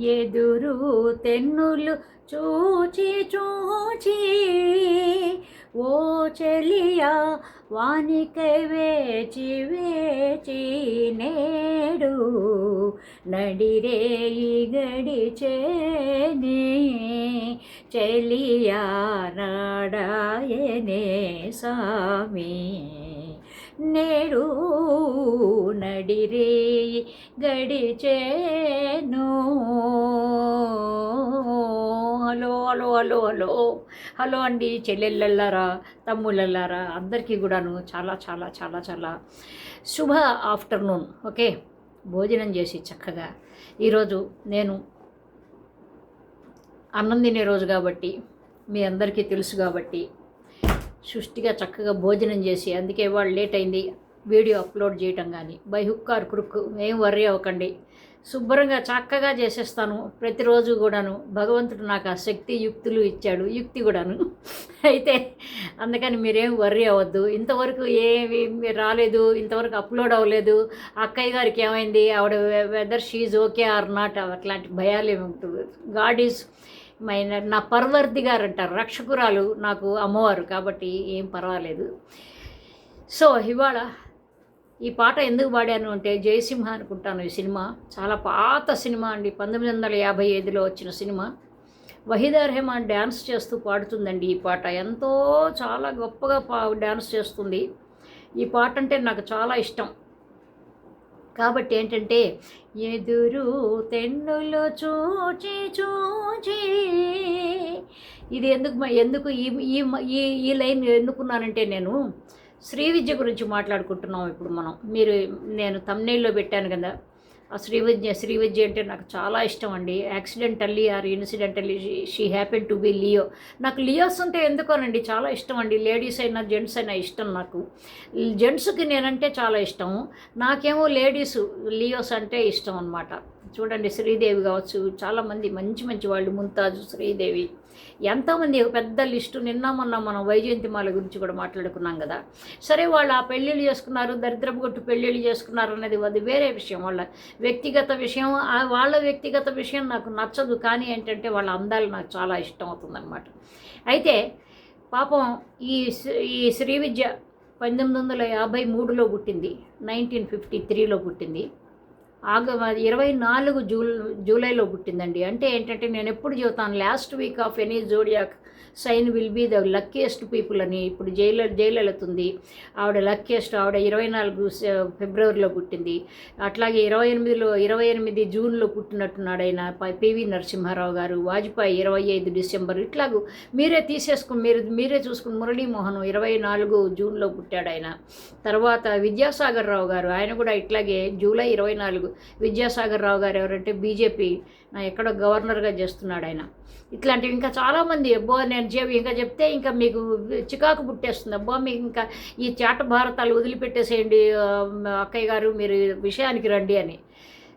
ఎదురు తెన్నులు చూచి చూచి ఓ చెలియా వానికై వేచి వేచి నేడు నడిరేయి గడిచేనే చెలియా నాడాయనే సామి. నేడు నడిరే గడిచేను hello hello hello hello. Hello అండి చెల్లెళ్ళల్లారా తమ్ముళ్ళల్లారా అందరికీ కూడాను చాలా చాలా చాలా చాలా శుభ ఆఫ్టర్నూన్ ఓకే? భోజనం చేసి చక్కగా. ఈరోజు నేను అన్నం తినే రోజు కాబట్టి మీ అందరికీ తెలుసు కాబట్టి సృష్టిగా చక్కగా భోజనం చేసి అందుకే వాళ్ళు లేట్ అయింది వీడియో అప్లోడ్ చేయటం కానీ బై హుక్ ఆర్ క్రుక్ ఏం వర్రీ అవ్వకండి. శుభ్రంగా చక్కగా చేసేస్తాను ప్రతిరోజు కూడాను. భగవంతుడు నాకు ఆ శక్తి యుక్తులు ఇచ్చాడు యుక్తి కూడాను. అయితే అందుకని మీరేం వర్రీ అవ్వద్దు. ఇంతవరకు ఏమి రాలేదు ఇంతవరకు అప్లోడ్ అవ్వలేదు. అక్కయ్య గారికి ఏమైంది? ఆవిడ whether she's okay or not అట్లాంటి భయాలు ఏమి ఉంటుంది గాడ్ ఈజ్ మైనర్ నా పర్వర్ది గారు అంటారు రక్షకురాలు నాకు అమ్మవారు కాబట్టి ఏం పర్వాలేదు. సో ఇవాళ ఈ పాట ఎందుకు పాడాను అంటే జయసింహ అనుకుంటాను ఈ సినిమా. చాలా పాత సినిమా అండి. పంతొమ్మిది వందల యాభై ఐదులో వచ్చిన సినిమా. వహీదా రెహమాన్ డ్యాన్స్ చేస్తూ పాడుతుందండి ఈ పాట. ఎంతో చాలా గొప్పగా పా డ్యాన్స్ చేస్తుంది. ఈ పాట అంటే నాకు చాలా ఇష్టం. కాబట్టి ఏంటంటే ఎదురు తెన్నులు చూచి చూచి ఇది ఎందుకు ఎందుకు ఈ ఈ ఈ ఈ లైన్ ఎందుకున్నానంటే నేను శ్రీ విద్య గురించి మాట్లాడుకుంటున్నాం ఇప్పుడు మనం. మీరు నేను తమ్నేల్లో పెట్టాను కదా ఆ శ్రీవిద్య శ్రీవిద్య శ్రీ అంటే నాకు చాలా ఇష్టం అండి accidentally or incidentally she happen to be Leo. నాకు లియోస్ ఉంటే ఎందుకోనండి చాలా ఇష్టం అండి లేడీస్ అయినా జెంట్స్ అయినా ఇష్టం నాకు. జెంట్స్కి నేనంటే చాలా ఇష్టం. నాకేమో లేడీస్ లియోస్ అంటే ఇష్టం అనమాట చూడండి శ్రీదేవి కావచ్చు చాలామంది మంచి మంచి వాళ్ళు. ముంతాజు శ్రీదేవి. ఎంతోమంది ఒక పెద్ద లిస్టు నిన్న మొన్న మనం వైజయంతిమాల గురించి కూడా మాట్లాడుకున్నాం కదా. సరే వాళ్ళు ఆ పెళ్ళిళ్ళు చేసుకున్నారు దరిద్రపు కొట్టు పెళ్ళిళ్ళు చేసుకున్నారు అనేది అది వేరే విషయం. వాళ్ళ వ్యక్తిగత విషయం వాళ్ళ వ్యక్తిగత విషయం నాకు నచ్చదు. కానీ ఏంటంటే వాళ్ళ అందాలు నాకు చాలా ఇష్టం అవుతుందన్నమాట. అయితే పాపం ఈ ఈ శ్రీ విద్య పంతొమ్మిది వందల యాభై మూడులో పుట్టింది నైన్టీన్ ఫిఫ్టీ త్రీలో పుట్టింది. ఆగ ఇరవై నాలుగు జూల్ జూలైలో పుట్టిందండి. అంటే ఏంటంటే నేను ఎప్పుడు చెబుతాను last week of any zodiac sign will be the luckiest people అని ఇప్పుడు జైలు జయలలిత ఆవిడ లక్కీయెస్ట్ ఆవిడ ఇరవై నాలుగు ఫిబ్రవరిలో పుట్టింది. అట్లాగే ఇరవై ఎనిమిదిలో ఇరవై ఎనిమిది జూన్లో పుట్టినట్టున్నాడు ఆయన పివి నరసింహారావు గారు. వాజ్పేయి ఇరవై ఐదు డిసెంబర్. ఇట్లాగూ మీరే తీసేసుకుని మీరు మీరే చూసుకుని మురళీమోహన్ ఇరవై నాలుగు జూన్లో పుట్టాడు ఆయన. తర్వాత విద్యాసాగర్ రావు గారు. ఆయన కూడా ఇట్లాగే జూలై ఇరవై నాలుగు విద్యాసాగర్ రావు గారు ఎవరంటే బీజేపీ ఎక్కడో గవర్నర్గా చేస్తున్నాడు ఆయన. ఇట్లాంటివి ఇంకా చాలామంది అబ్బో నేను చెప్ ఇంకా చెప్తే ఇంకా మీకు చికాకు పుట్టేస్తుంది. అబ్బో మీకు ఇంకా ఈ చాట భారతాలు వదిలిపెట్టేసేయండి అక్కయ్య గారు మీరు విషయానికి రండి అని.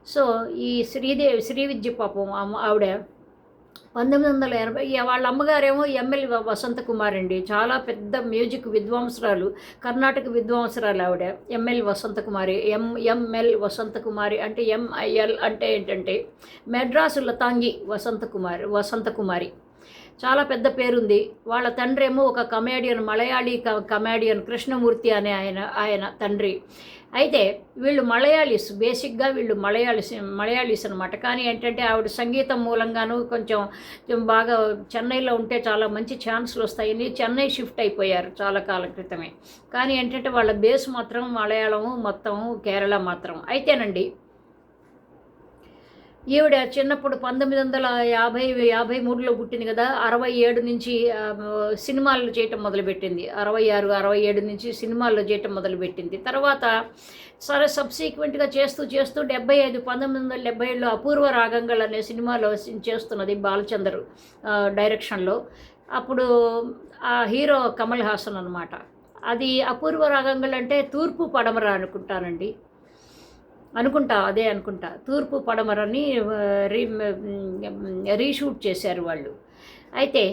సో ఈ శ్రీదేవి శ్రీ విద్య పాపం అమ్మ- ఆవిడ పంతొమ్మిది వందల ఎనభై వాళ్ళ అమ్మగారేమో ఎంఎల్ వసంత కుమార్ అండి. చాలా పెద్ద మ్యూజిక్ విద్వాంసరాలు కర్ణాటక విద్వాంసరాలు ఆవిడ ఎంఎల్ వసంత కుమారి ఎం ఎంఎల్ వసంత కుమారి అంటే ఎంఐఎల్ అంటే ఏంటంటే మెడ్రాసు లతాంగి వసంత కుమారి వసంత కుమారి. చాలా పెద్ద పేరుంది. వాళ్ళ తండ్రి ఏమో ఒక కమేడియన్ మలయాళీ క- కమేడియన్ కృష్ణమూర్తి అనే ఆయన ఆయన తండ్రి. అయితే వీళ్ళు మలయాళీస్ బేసిక్గా వీళ్ళు మలయాళీస్ మలయాళీస్ అనమాట కానీ ఏంటంటే ఆవిడ సంగీతం మూలంగాను కొంచెం బాగా చెన్నైలో ఉంటే చాలా మంచి ఛాన్స్లు వస్తాయని చెన్నై షిఫ్ట్ అయిపోయారు చాలా కాలం క్రితమే. కానీ ఏంటంటే వాళ్ళ బేస్ మాత్రం మలయాళము మొత్తం కేరళ మాత్రం. అయితేనండి ఈవిడ చిన్నప్పుడు పంతొమ్మిది వందల యాభై యాభై మూడులో పుట్టింది కదా అరవై ఏడు నుంచి సినిమాలు చేయటం మొదలుపెట్టింది. అరవై ఆరు అరవై ఏడు నుంచి సినిమాల్లో చేయటం మొదలుపెట్టింది. తర్వాత సరే సబ్సీక్వెంట్గా చేస్తూ చేస్తూ డెబ్బై ఐదు పంతొమ్మిది వందల డెబ్బై ఏడులో అపూర్వ రాగంగల్ అనే సినిమాలో చేస్తున్నది బాలచందర్ డైరెక్షన్లో. అప్పుడు ఆ హీరో కమల్ హాసన్ అనమాట అది అపూర్వ రాగంగల్ అంటే తూర్పు పడమర అనుకుంటానండి. అనుకుంటా అదే అనుకుంటా. తూర్పు పడమరని రీ రీషూట్ చేశారు వాళ్ళు. అయితే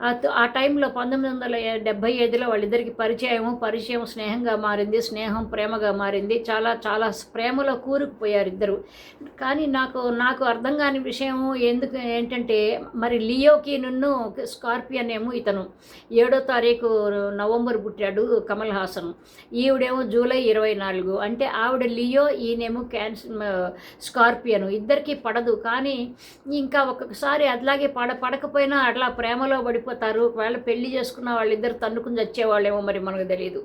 ఆ టైంలో పంతొమ్మిది వందల డెబ్భై ఐదులో వాళ్ళిద్దరికి పరిచయము పరిచయం స్నేహంగా మారింది స్నేహం ప్రేమగా మారింది చాలా చాలా ప్రేమలో కూరుకుపోయారు ఇద్దరు. కానీ నాకు నాకు అర్థం కాని విషయం ఎందుకు ఏంటంటే మరి లియోకి నున్ను స్కార్పియన్ ఏమో ఇతను. ఏడో తారీఖు నవంబర్ పుట్టాడు కమల్ హాసన్. ఈవిడేమో జూలై ఇరవై నాలుగు. అంటే ఆవిడ లియో ఈయనేమో క్యాన్సర్ స్కార్పియన్. ఇద్దరికి పడదు. కానీ ఇంకా ఒక్కొక్కసారి అట్లాగే పడ పడకపోయినా అట్లా ప్రేమలో పడిపోతారు ఒకవేళ పెళ్ళి చేసుకున్న వాళ్ళిద్దరు తన్నుకుని చచ్చేవాళ్ళేమో మరి మనకు తెలియదు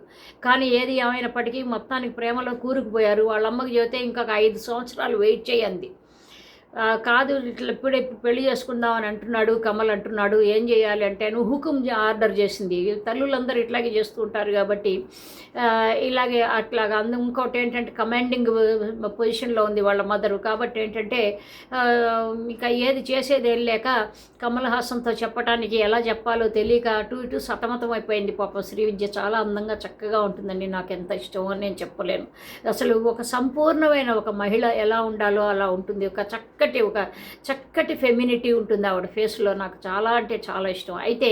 కానీ ఏది ఏమైనప్పటికీ మొత్తానికి ప్రేమలో కూరుకుపోయారు. వాళ్ళ అమ్మకి చెబితే ఇంకొక ఐదు సంవత్సరాలు వెయిట్ చేయండి కాదు ఇట్లా ఇప్పుడే పెళ్ళి చేసుకుందాం అని అంటున్నాడు కమల్ అంటున్నాడు ఏం చేయాలి అంటే నువ్వు హుకుం ఆర్డర్ చేసింది. తల్లులందరూ ఇట్లాగే చేస్తూ ఉంటారు కాబట్టి ఇలాగే అట్లాగా. అందు ఇంకోటి ఏంటంటే కమాండింగ్ పొజిషన్లో ఉంది వాళ్ళ మదరు కాబట్టి ఏంటంటే ఆ, ఇంకా ఏది చేసేది ఏం లేక కమల్ హాసన్తో చెప్పడానికి ఎలా చెప్పాలో తెలియక అటు ఇటు సతమతం అయిపోయింది పాపం. శ్రీ విద్య చాలా అందంగా చక్కగా ఉంటుందండి. నాకు ఎంత ఇష్టమో అని నేను చెప్పలేను. అసలు ఒక సంపూర్ణమైన ఒక మహిళ ఎలా ఉండాలో అలా ఉంటుంది. ఒక చక్క చక్కటి ఒక చక్కటి ఫెమినిటీ ఉంటుంది ఆవిడ ఫేస్లో. నాకు చాలా అంటే చాలా ఇష్టం. అయితే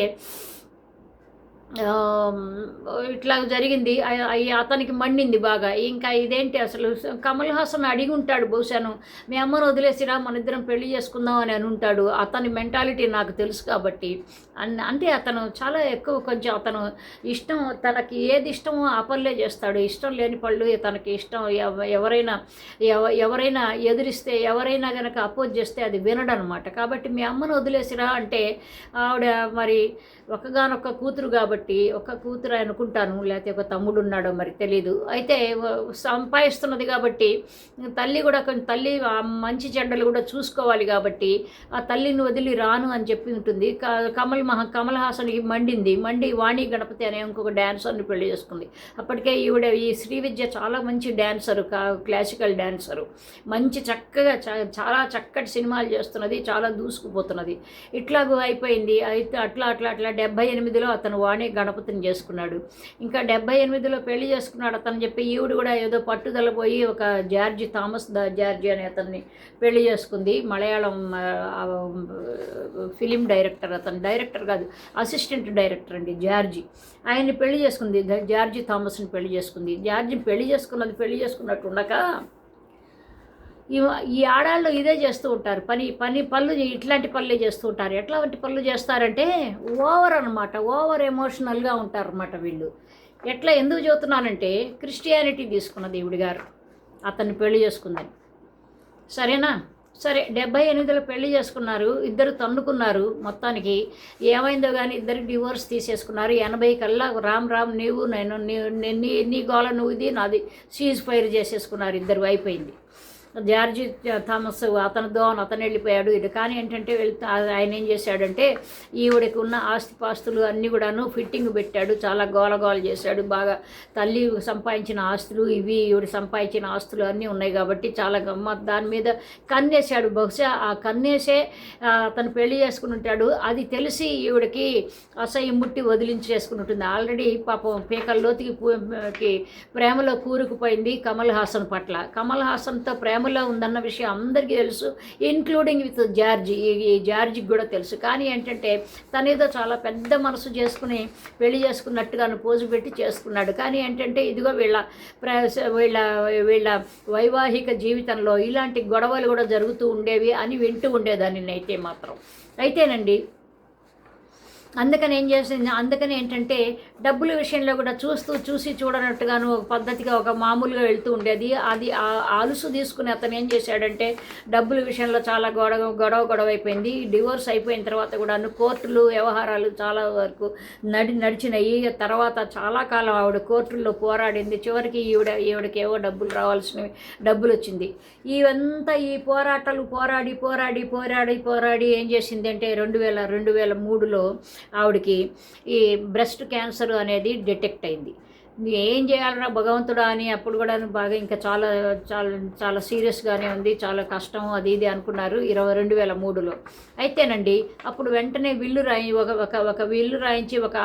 ఇట్లా జరిగింది. అయ్యి అతనికి మండింది బాగా. ఇంకా ఇదేంటి అసలు? కమల్ హాసన్ అడిగి ఉంటాడు బహుశాను మీ అమ్మను వదిలేసిరా మన ఇద్దరం పెళ్ళి చేసుకుందాం అని అని ఉంటాడు. అతని మెంటాలిటీ నాకు తెలుసు కాబట్టి. అన్- అంటే అతను చాలా ఎక్కువ కొంచెం అతను ఇష్టం తనకి ఏది ఇష్టమో ఆ పనులే చేస్తాడు. ఇష్టం లేని పళ్ళు తనకి ఇష్టం. ఎవ- ఎవరైనా ఎవ- ఎవరైనా ఎదిరిస్తే ఎవరైనా కనుక అపోజ్ చేస్తే అది వినడనమాట. కాబట్టి మీ అమ్మను వదిలేసిరా అంటే ఆవిడ మరి ఒకగానొక్క కూతురు కాబట్టి ఒక కూతురు అనుకుంటాను లేకపోతే ఒక తమ్ముడు ఉన్నాడో మరి తెలీదు. అయితే సంపాదిస్తున్నది కాబట్టి తల్లి కూడా కొంచెం తల్లి మంచి చెడ్డలు కూడా చూసుకోవాలి కాబట్టి ఆ తల్లిని వదిలి రాను అని చెప్పి ఉంటుంది. కమల్ మహా కమల్ హాసన్కి మండింది. మండి వాణి గణపతి అనే ఇంకొక డాన్సర్ని పెళ్ళి చేసుకుంది. అప్పటికే ఈవిడ ఈ శ్రీ విద్య చాలా మంచి డ్యాన్సరు క్లాసికల్ డ్యాన్సరు మంచి చక్కగా చాలా చక్కటి సినిమాలు చేస్తున్నది చాలా దూసుకుపోతున్నది. ఇట్లాగూ అయిపోయింది. అయితే అట్లా అట్లా అట్లా డెబ్బై ఎనిమిదిలో అతను వాణి గణపతిని చేసుకున్నాడు. ఇంకా డెబ్బై ఎనిమిదిలో పెళ్ళి చేసుకున్నాడు అతను చెప్పి ఈవిడ కూడా ఏదో పట్టుదల పోయి ఒక జార్జి థామస్ ద జార్జి అనే అతన్ని పెళ్ళి చేసుకుంది. మలయాళం ఫిలిం డైరెక్టర్ అతను. డైరెక్టర్ కాదు అసిస్టెంట్ డైరెక్టర్ అండి జార్జి. ఆయన్ని పెళ్ళి చేసుకుంది జార్జి థామస్ని పెళ్ళి చేసుకుంది. జార్జిని పెళ్ళి చేసుకున్నది పెళ్ళి చేసుకున్నట్టు ఉండక ఈ ఈ ఆడాళ్ళు ఇదే చేస్తూ ఉంటారు. పని పని పనులు ఇట్లాంటి పనులే చేస్తూ ఉంటారు. ఎట్లాంటి పనులు చేస్తారంటే ఓవర్ అనమాట ఓవర్ ఎమోషనల్గా ఉంటారన్నమాట వీళ్ళు. ఎట్లా ఎందుకు చెబుతున్నానంటే క్రిస్టియానిటీ తీసుకున్న దేవుడి గారు. అతన్ని పెళ్ళి చేసుకుందని. సరేనా? సరే డెబ్బై ఎనిమిదిలో పెళ్ళి చేసుకున్నారు. ఇద్దరు తన్నుకున్నారు మొత్తానికి. ఏమైందో కానీ ఇద్దరు డివోర్స్ తీసేసుకున్నారు. ఎనభై కల్లా రామ్ రామ్ నీవు నేను నీ నీ గోళ గోల నువ్వుది నాది. సీజ్ ఫైర్ చేసేసుకున్నారు. ఇద్దరు అయిపోయింది. జార్జి థామస్ అతను దోన్ అతను వెళ్ళిపోయాడు. ఇది కానీ ఏంటంటే వెళ్తా ఆయన ఏం చేశాడంటే ఈవిడకి ఉన్న ఆస్తిపాస్తులు అన్నీ కూడాను ఫిట్టింగ్ పెట్టాడు. చాలా గోల గోల చేశాడు. బాగా తల్లి సంపాదించిన ఆస్తులు ఇవి ఈవిడ సంపాదించిన ఆస్తులు అన్నీ ఉన్నాయి కాబట్టి చాలా గమ్మ దాని మీద కన్నేశాడు. బహుశా ఆ కన్నేసే తను అతను పెళ్ళి చేసుకుని ఉంటాడు. అది తెలిసి ఈవిడకి అసహ్యం ముట్టి వదిలించేసుకుని ఉంటుంది ఆల్రెడీ పాపం పీకల్లోతికి ప్రేమలో కూరుకుపోయింది కమల్ హాసన్ పట్ల. కమల్ హాసన్తో ప్రేమలో ఉందన్న విషయం అందరికీ తెలుసు ఇంక్లూడింగ్ విత్ జార్జి. ఈ- ఈ జార్జికి కూడా తెలుసు. కానీ ఏంటంటే తనేదో చాలా పెద్ద మనసు చేసుకుని పెళ్ళి చేసుకున్నట్టుగాను పోజు పెట్టి చేసుకున్నాడు. కానీ ఏంటంటే ఇదిగో వీళ్ళ ప్ర- వీళ్ళ వీళ్ళ వైవాహిక జీవితంలో ఇలాంటి గొడవలు కూడా జరుగుతూ ఉండేవి అని వింటూ ఉండేదాన్ని నైతే మాత్రం. అయితేనండి అందుకని ఏం చేసింది? అందుకని ఏంటంటే డబ్బుల విషయంలో కూడా చూస్తూ చూసి చూడనట్టుగాను ఒక పద్ధతిగా ఒక మామూలుగా వెళ్తూ ఉండేది. అది ఆ తీసుకుని అతను ఏం చేశాడంటే డబ్బుల విషయంలో చాలా గొడవ గొడవ గొడవ అయిపోయింది. డివోర్స్ అయిపోయిన తర్వాత కూడాను కోర్టులు వ్యవహారాలు చాలా వరకు నడి నడిచినాయి. తర్వాత చాలా కాలం ఆవిడ కోర్టుల్లో పోరాడింది. చివరికి ఈవిడ ఈవిడకి ఏవో డబ్బులు రావాల్సినవి డబ్బులు వచ్చింది. ఇవంతా ఈ పోరాటాలు పోరాడి పోరాడి పోరాడి పోరాడి ఏం చేసింది అంటే రెండు వేల రెండు వేల మూడులో ఆవిడకి ఈ బ్రెస్ట్ క్యాన్సర్ అనేది డిటెక్ట్ అయింది. ఏం చేయాలరా భగవంతుడా అని అప్పుడు కూడా బాగా ఇంకా చాలా చాలా చాలా సీరియస్గానే ఉంది. చాలా కష్టం అది ఇది అనుకున్నారు ఇరవై రెండు వేల మూడులో. అయితేనండి అప్పుడు వెంటనే విల్లు రాయి ఒక ఒక ఒక విల్లు రాయించి ఒక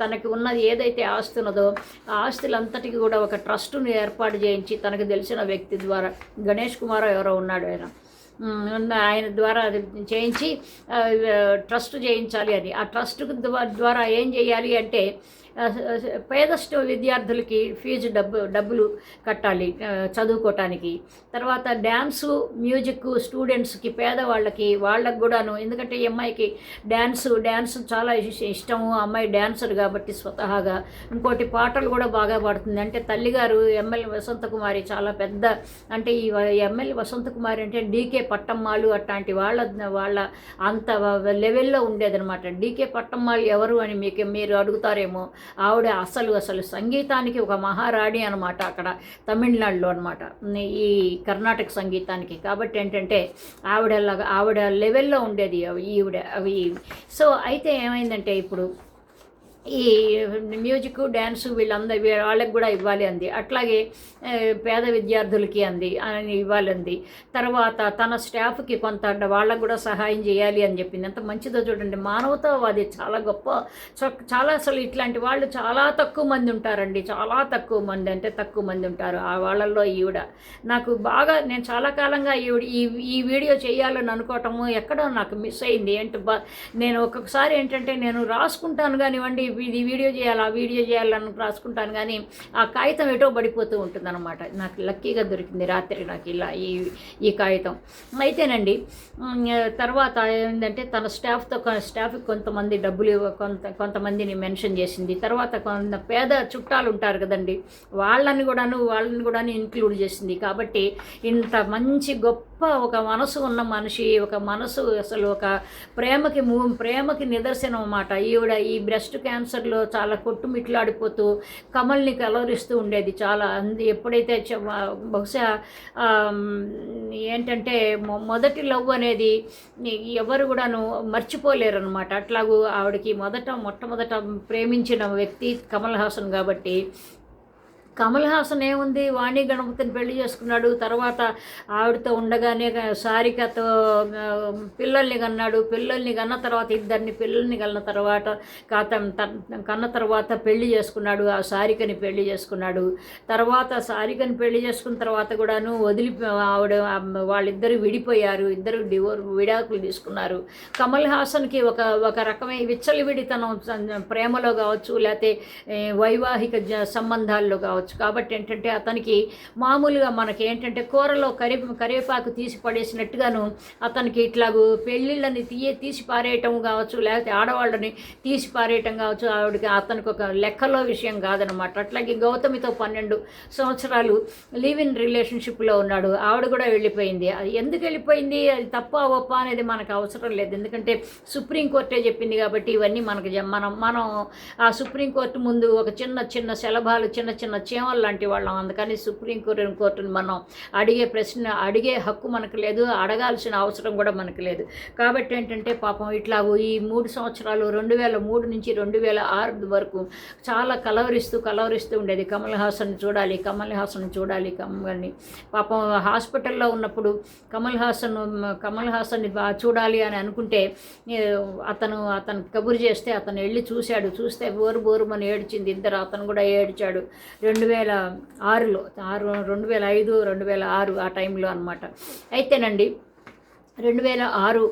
తనకి ఉన్నది ఏదైతే ఆస్తి ఉన్నదో ఆ ఆస్తులంతటికి కూడా ఒక ట్రస్టును ఏర్పాటు చేయించి తనకు తెలిసిన వ్యక్తి ద్వారా గణేష్ కుమార్ ఎవరో ఉన్నాడు ఆయన. ఆయన ద్వారా అది చేయించి ట్రస్ట్ చేయించాలి అని ఆ ట్రస్ట్ ద్వారా ఏం చేయాలి అంటే ఆ, పేద విద్యార్థులకి ఫీజు డబ్బు డబ్బులు కట్టాలి చదువుకోవటానికి తర్వాత డ్యాన్సు మ్యూజిక్ స్టూడెంట్స్కి పేదవాళ్ళకి వాళ్ళకి కూడాను. ఎందుకంటే ఈ అమ్మాయికి డ్యాన్సు డ్యాన్స్ చాలా ఇష్టము. ఆ అమ్మాయి డ్యాన్సర్ కాబట్టి స్వతహాగా. ఇంకోటి పాటలు కూడా బాగా పాడుతుంది. అంటే తల్లిగారు ఎమ్మెల్యే వసంత కుమారి చాలా పెద్ద అంటే ఈ ఎమ్మెల్యే వసంత కుమారి అంటే డీకే పట్టమ్మాలు అట్లాంటి వాళ్ళ వాళ్ళ అంత లెవెల్లో ఉండేదనమాట డీకే పట్టమ్మాలు ఎవరు అని మీకు మీరు అడుగుతారేమో. ఆవిడ అసలు అసలు సంగీతానికి ఒక మహారాణి అనమాట అక్కడ తమిళనాడులో అనమాట ఈ కర్ణాటక సంగీతానికి. కాబట్టి ఏంటంటే ఆవిడ ఆవిడ లెవెల్లో ఉండేది ఈవిడ అవి. సో అయితే ఏమైందంటే ఇప్పుడు ఈ మ్యూజిక్ డ్యాన్స్ వీళ్ళందరూ వాళ్ళకి కూడా ఇవ్వాలి అంది. అట్లాగే పేద విద్యార్థులకి అంది అని ఇవ్వాలంది. తర్వాత తన స్టాఫ్కి కొంత వాళ్ళకు కూడా సహాయం చేయాలి అని చెప్పింది. ఎంత మంచిదో చూడండి. మానవతావాది చాలా గొప్ప చాలా అసలు ఇట్లాంటి వాళ్ళు చాలా తక్కువ మంది ఉంటారండి. చాలా తక్కువ మంది అంటే తక్కువ మంది ఉంటారు ఆ వాళ్ళల్లో ఈవిడ. నాకు బాగా నేను చాలా కాలంగా ఈవిడ ఈ ఈ వీడియో చేయాలని అనుకోవటము ఎక్కడో నాకు మిస్ అయింది. ఏంటి బా నేను ఒక్కొక్కసారి ఏంటంటే నేను రాసుకుంటాను కానివ్వండి ఇది వీడియో చేయాలి ఆ వీడియో చేయాలని రాసుకుంటాను కానీ ఆ కాగితం ఎటో పడిపోతూ ఉంటుంది అనమాట నాకు లక్కీగా దొరికింది రాత్రి నాకు ఇలా ఈ ఈ కాగితం. అయితేనండి తర్వాత ఏంటంటే తన స్టాఫ్తో స్టాఫ్కి కొంతమంది డబ్బులు ఇవ్వ- కొంత కొంతమందిని మెన్షన్ చేసింది. తర్వాత కొంత పేద చుట్టాలు ఉంటారు కదండి వాళ్ళని కూడాను వాళ్ళని కూడాను ఇంక్లూడ్ చేసింది. కాబట్టి ఇంత మంచి గొప్ప ఒక మనసు ఉన్న మనిషి ఒక మనసు అసలు ఒక ప్రేమకి మూ ప్రేమకి నిదర్శనం అన్నమాట. ఈవిడ ఈ బ్రెస్ట్ క్యాన్సర్లో చాలా కొట్టుమిట్లాడిపోతూ కమల్ని కలవరిస్తూ ఉండేది చాలా. అంది ఎప్పుడైతే బహుశా ఏంటంటే మొదటి లవ్ అనేది ఎవరు కూడాను మర్చిపోలేరు అనమాట అట్లాగూ ఆవిడకి మొదట మొట్టమొదట ప్రేమించిన వ్యక్తి కమల్ హాసన్ కాబట్టి కమల్ హాసన్ ఏముంది? వాణి గణపతిని పెళ్ళి చేసుకున్నాడు. తర్వాత ఆవిడతో ఉండగానే సారికతో పిల్లల్ని కన్నాడు. పిల్లల్ని కన్న తర్వాత ఇద్దరిని పిల్లల్ని కన్న తర్వాత కాత కన్న తర్వాత పెళ్ళి చేసుకున్నాడు. ఆ సారికని పెళ్ళి చేసుకున్నాడు. తర్వాత సారికని పెళ్ళి చేసుకున్న తర్వాత కూడాను వదిలి ఆవిడ వాళ్ళిద్దరు విడిపోయారు. ఇద్దరు డివోర్ విడాకులు తీసుకున్నారు. కమల్ హాసన్కి ఒక ఒక రకమైన విచ్చలవిడితనం ప్రేమలో కావచ్చు లేకపోతే వైవాహిక జ- సంబంధాల్లో కావచ్చు. కాబట్టి ఏంటంటే అతనికి మామూలుగా మనకి ఏంటంటే కూరలో కరి కరివేపాకు తీసి పడేసినట్టుగాను అతనికి ఇట్లాగూ పెళ్ళిళ్ళని తీయ తీసి పారేయటం కావచ్చు లేకపోతే ఆడవాళ్ళని తీసి పారేయటం కావచ్చు ఆవిడకి అతనికి ఒక లెక్కలో విషయం కాదనమాట. అట్లాగే గౌతమితో పన్నెండు సంవత్సరాలు లివ్ ఇన్ రిలేషన్షిప్లో ఉన్నాడు. ఆవిడ కూడా వెళ్ళిపోయింది. అది ఎందుకు వెళ్ళిపోయింది? అది తప్ప ఒప్ప అనేది మనకు అవసరం లేదు. ఎందుకంటే సుప్రీంకోర్టే చెప్పింది కాబట్టి ఇవన్నీ మనకు మనం మనం ఆ సుప్రీంకోర్టు ముందు ఒక చిన్న చిన్న శలభాలు చిన్న చిన్న చీమలు లాంటి వాళ్ళం. అందుకని సుప్రీంకోర్టు కోర్టును మనం అడిగే ప్రశ్న అడిగే హక్కు మనకు లేదు అడగాల్సిన అవసరం కూడా మనకు లేదు. కాబట్టి ఏంటంటే పాపం ఇట్లా ఈ మూడు సంవత్సరాలు రెండు వేల మూడు నుంచి రెండు వేల ఆరు వరకు చాలా కలవరిస్తూ కలవరిస్తూ ఉండేది. కమల్ హాసన్ చూడాలి కమల్ హాసన్ చూడాలి కమల్ని. పాపం హాస్పిటల్లో ఉన్నప్పుడు కమల్ హాసన్ కమల్ హాసన్ని చూడాలి అని అనుకుంటే అతను అతను కబురు చేస్తే అతను వెళ్ళి చూశాడు. చూస్తే బోరు బోరుమని ఏడ్చింది. ఇద్దరు అతను కూడా ఏడ్చాడు. రెండు వేల ఆరులో ఆరు రెండు వేల ఐదు రెండు వేల ఆరు ఆ టైంలో అనమాట అయితేనండి రెండు వేల ఆరు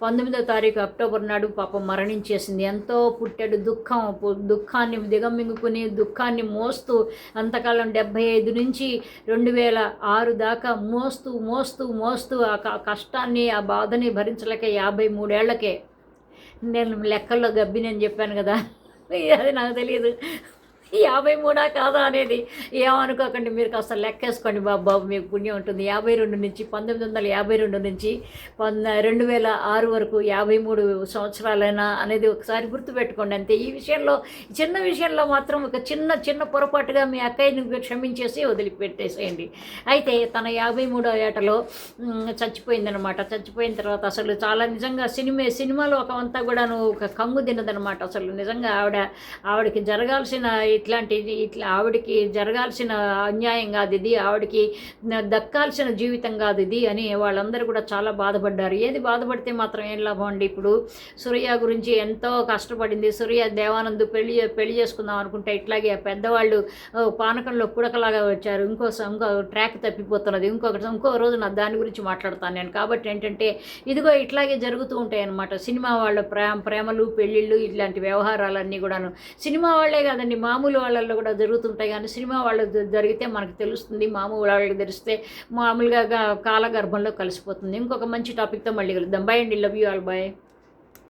పంతొమ్మిదో తారీఖు అక్టోబర్ నాడు పాపం మరణించేసింది. ఎంతో పుట్టాడు దుఃఖం దుఃఖాన్ని దిగమింగుకుని దుఃఖాన్ని మోస్తూ అంతకాలం డెబ్భై ఐదు నుంచి రెండు వేల ఆరు దాకా మోస్తూ మోస్తూ మోస్తూ ఆ క- కష్టాన్ని ఆ బాధని భరించలేక యాభై మూడేళ్ళకే నేను లెక్కల్లో గబ్బినని చెప్పాను కదా. అది నాకు తెలియదు యాభై మూడా కాదా అనేది ఏమనుకోకండి మీరు కాస్త లెక్కేసుకోండి బాబు బాబు మీకు పుణ్యం ఉంటుంది. యాభై రెండు నుంచి పంతొమ్మిది వందల యాభై రెండు నుంచి పొంద రెండు వేల ఆరు వరకు యాభై మూడు సంవత్సరాలైనా అనేది ఒకసారి గుర్తుపెట్టుకోండి అంతే. ఈ విషయంలో చిన్న విషయంలో మాత్రం ఒక చిన్న చిన్న పొరపాటుగా మీ అక్కయ్యని క్షమించేసి వదిలిపెట్టేసేయండి. అయితే తన యాభై మూడో ఏటలో చచ్చిపోయిందనమాట. చచ్చిపోయిన తర్వాత అసలు చాలా నిజంగా సినిమా సినిమాలో ఒక అంతా కూడాను ఒక కంగు తినదనమాట అసలు నిజంగా ఆవిడ ఆవిడకి జరగాల్సిన ఇట్లాంటిది ఇట్లా ఆవిడకి జరగాల్సిన అన్యాయం కాదు ఇది ఆవిడకి దక్కాల్సిన జీవితం కాదు ఇది అని వాళ్ళందరూ కూడా చాలా బాధపడ్డారు. ఏది బాధపడితే మాత్రం ఏం లాభం అండి ఇప్పుడు? సూర్య గురించి ఎంతో కష్టపడింది. సూర్య దేవానంద్ పెళ్ళి పెళ్ళి చేసుకుందాం అనుకుంటే ఇట్లాగే పెద్దవాళ్ళు పానకంలో కుడకలాగా వచ్చారు. ఇంకో ఇంకో ట్రాక్ తప్పిపోతున్నది. ఇంకొకటి ఇంకో రోజు నా దాని గురించి మాట్లాడతాను నేను. కాబట్టి ఏంటంటే ఇదిగో ఇట్లాగే జరుగుతూ ఉంటాయి అనమాట సినిమా వాళ్ళ ప్రేమ ప్రేమలు పెళ్ళిళ్ళు ఇట్లాంటి వ్యవహారాలన్నీ కూడాను. సినిమా వాళ్ళే కాదండి మామూలు వాళ్ళల్లో కూడా జరుగుతుంటాయి కానీ సినిమా వాళ్ళు జరిగితే మనకు తెలుస్తుంది మామూలు వాళ్ళకి తెలిస్తే మామూలుగా కాలగర్భంలో కలిసిపోతుంది. ఇంకొక మంచి టాపిక్తో మళ్ళీ కలుద్దాం. బాయ్ అండి. Love you all bye